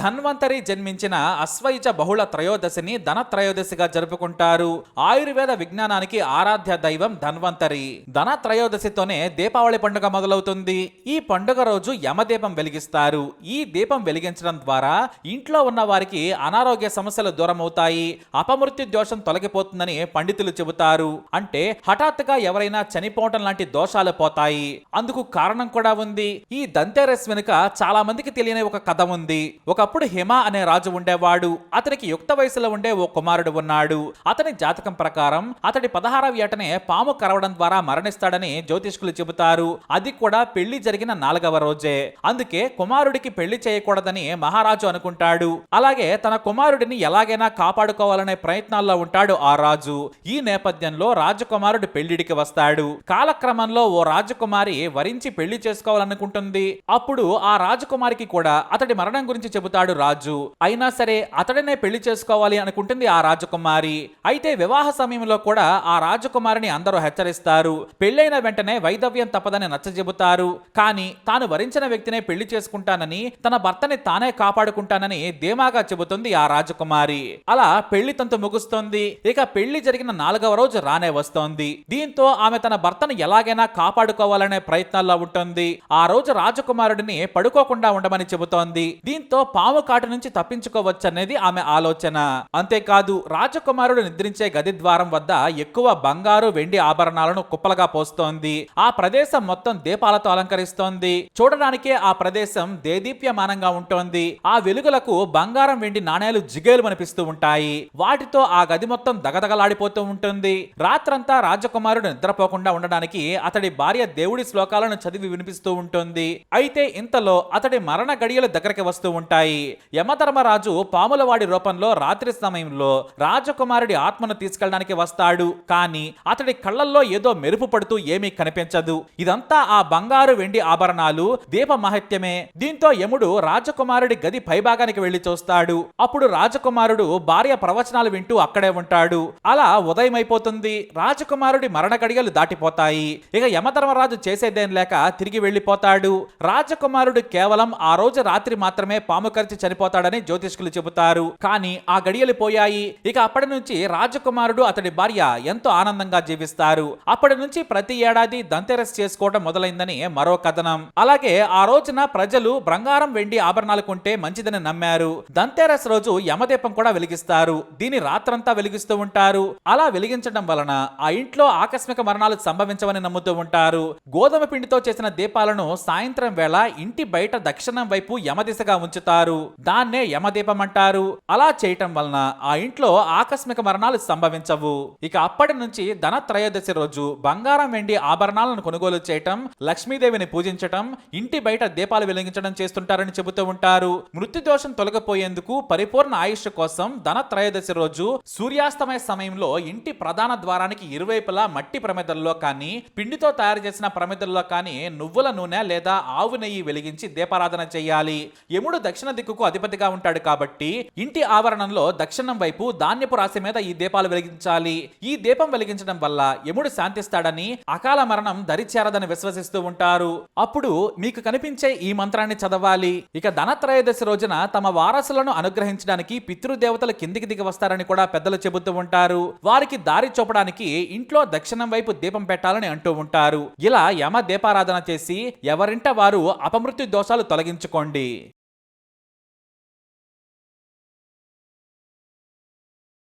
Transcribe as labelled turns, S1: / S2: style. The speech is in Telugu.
S1: ధన్వంతరి జన్మించిన అశ్వయుజ బహుళ త్రయోదశిని ధన త్రయోదశిగా జరుపుకుంటారు. ఆయుర్వేద విజ్ఞానానికి ఆరాధ్య దైవం ధన్వంతరి. ధన త్రయోదశితోనే దీపావళి పండుగ మొదలవుతుంది. ఈ పండుగ రోజు యమదీపం వెలిగిస్తారు. ఈ దీపం వెలిగించడం ద్వారా ఇంట్లో ఉన్న వారికి అనారోగ్య సమస్యలు దూరమవుతాయి. అపమృత్యు దోషం తొలగిపోతుందని పండితులు చెబుతారు. అంటే హఠాత్తుగా ఎవరైనా చనిపోవటం లాంటి దోషాలు పోతాయి. అందుకు కారణం కూడా ఉంది. ఈ దంతేరస్ వెనుక చాలా మందికి తెలియని ఒక కథ ఉంది. ఒక ఒకప్పుడు హిమ అనే రాజు ఉండేవాడు. అతనికి యుక్త వయసులో ఉండే ఓ కుమారుడు ఉన్నాడు. అతని జాతకం ప్రకారం అతడి పదహారవ ఏటనే పాము కరవడం ద్వారా మరణిస్తాడని జ్యోతిష్కులు చెబుతారు. అది కూడా పెళ్ళి జరిగిన నాలుగవ రోజే. అందుకే కుమారుడికి పెళ్ళి చేయకూడదని మహారాజు అనుకుంటాడు. అలాగే తన కుమారుడిని ఎలాగైనా కాపాడుకోవాలనే ప్రయత్నాల్లో ఉంటాడు ఆ రాజు. ఈ నేపథ్యంలో రాజకుమారుడు పెళ్ళిడికి వస్తాడు. కాలక్రమంలో ఓ రాజకుమారి వరించి పెళ్ళి చేసుకోవాలనుకుంటుంది. అప్పుడు ఆ రాజకుమారికి కూడా అతడి మరణం గురించి చెబుతాడు రాజు. అయినా సరే అతడినే పెళ్ళి చేసుకోవాలి అనుకుంటుంది ఆ రాజకుమారి. అయితే వివాహ సమయంలో కూడా ఆ రాజకుమారిని అందరూ హెచ్చరిస్తారు. పెళ్ళైన వెంటనే వైదవ్యం తప్పదని నచ్చజెబుతారు. కానీ తాను వరించిన వ్యక్తినే పెళ్ళి చేసుకుంటానని తన భర్తని తానే కాపాడుకుంటానని ధీమాగా చెబుతుంది ఆ రాజకుమారి. అలా పెళ్ళి తంతు ముగుస్తోంది. ఇక పెళ్ళి జరిగిన నాలుగవ రోజు రానే వస్తోంది. దీంతో ఆమె తన భర్తను ఎలాగైనా కాపాడుకోవాలనే ప్రయత్నాల్లో ఉంటుంది. ఆ రోజు రాజకుమారుడిని పడుకోకుండా ఉండమని చెబుతోంది. దీంతో పాము కాటు నుంచి తప్పించుకోవచ్చనేది ఆమె ఆలోచన. అంతేకాదు రాజకుమారుడు నిద్రించే గది ద్వారం వద్ద ఎక్కువ బంగారు వెండి ఆభరణాలను కుప్పలుగా పోస్తోంది. ఆ ప్రదేశం మొత్తం దీపాలతో అలంకరిస్తోంది. చూడడానికే ఆ ప్రదేశం దేదీప్యమానంగా ఉంటోంది. ఆ వెలుగులకు బంగారం వెండి నాణేలు జిగేలు అనిపిస్తూ ఉంటాయి. వాటితో ఆ గది మొత్తం దగదగలాడిపోతూ ఉంటుంది. రాత్రంతా రాజకుమారుడు నిద్రపోకుండా ఉండడానికి అతడి భార్య దేవుడి శ్లోకాలను చదివి వినిపిస్తూ ఉంటుంది. అయితే ఇంతలో అతడి మరణ గడియలు దగ్గరికి వస్తూ ఉంటాయి. యమధర్మరాజు పాములవాడి రూపంలో రాత్రి సమయంలో రాజకుమారుడి ఆత్మను తీసుకెళ్ళడానికి వస్తాడు. కానీ అతడి కళ్ళల్లో ఏదో మెరుపు పడుతూ ఏమీ కనిపించదు. ఇదంతా ఆ బంగారు వెండి ఆభరణాలు దీప మహత్యమే. దీంతో యముడు రాజకుమారుడి గది పైభాగానికి వెళ్ళి చూస్తాడు. అప్పుడు రాజకుమారుడు భార్య ప్రవచనాలు వింటూ అక్కడే ఉంటాడు. అలా ఉదయం అయిపోతుంది రాజకుమారుడి మరణ గడియలు దాటిపోతాయి. ఇక యమధర్మరాజు చేసేదేం లేక తిరిగి వెళ్ళిపోతాడు రాజకుమారుడు కేవలం ఆ రోజు రాత్రి మాత్రమే పాము కరిచి చనిపోతాడని జ్యోతిష్కులు చెబుతారు. కానీ ఆ గడియలు పోయాయి. ఇక అప్పటి నుంచి రాజకుమారుడు అతడి భార్య ఎంతో ఆనందంగా జీవిస్తారు. అప్పటి నుంచి ప్రతి ఏడాది దంతెరస్ చేసుకోవడం మొదలైందని మరో కథనం. అలాగే ఆ రోజున ప్రజలు బంగారం వెండి ఆభరణాలు కొంటే మంచిదని నమ్మారు. దంతెరస్ రోజు యమదీపం కూడా వెలిగిస్తారు. దీని రాత్రంతా వెలిగిస్తూ ఉంటారు. అలా వెలిగించడం వలన ఆ ఇంట్లో ఆకస్మిక మరణాలు సంభవించవని నమ్ముతూ ఉంటారు. గోధుమ పిండితో చేసిన దీపాలను సాయంత్రం వేళ ఇంటి బయట దక్షిణం వైపు యమదిశగా ఉంచుతారు. దాన్నే యమదీపం అంటారు అలా చేయటం వలన ఆ ఇంట్లో ఆకస్మిక మరణాలు సంభవించవు. ఇక అప్పటి నుంచి ధన త్రయోదశి రోజు బంగారం వెండి ఆభరణాలను కొనుగోలు చేయటం లక్ష్మీదేవిని పూజించటం ఇంటి బయట దీపాలు వెలిగించడం చేస్తుంటారని చెబుతూ ఉంటారు. మృత్యుదోషం తొలగిపోయేందుకు పరిపూర్ణ ఆయుష్ కోసం ధన త్రయోదశి రోజు సూర్యాస్తమయ సమయంలో ఇంటి ప్రధాన ద్వారానికి ఇరువైపులా మట్టి ప్రమిదల్లో కానీ పిండితో తయారు చేసిన ప్రమిదల్లో కానీ నువ్వుల నూనె లేదా ఆవు నెయ్యి వెలిగించి దీపారాధన చేయాలి. యముడు దక్షిణ దిక్కుకు అధిపతిగా ఉంటాడు కాబట్టి ఇంటి ఆవరణంలో దక్షిణం వైపు ధాన్యపు రాశి మీద ఈ దీపాలు వెలిగించాలి. ఈ దీపం వెలిగించడం వల్ల యముడు శాంతిస్తాడని అకాల మరణం దరిచేరదని విశ్వసిస్తూ ఉంటారు. అప్పుడు మీకు కనిపించే ఈ మంత్రాన్ని చదవాలి. ఇక ధనత్రయోదశి రోజున తమ వారసులను అనుగ్రహించడానికి పితృదేవతలు కిందికి దిగి వస్తారని కూడా పెద్దలు చెబుతూ ఉంటారు. వారికి దారి చూపడానికి ఇంట్లో దక్షిణం వైపు దీపం పెట్టాలని అంటూ ఉంటారు. ఇలా యమ దీపారాధన చేసి ఎవరింట వారు అపమృత్యు దోషాలు తొలగించుకోండి.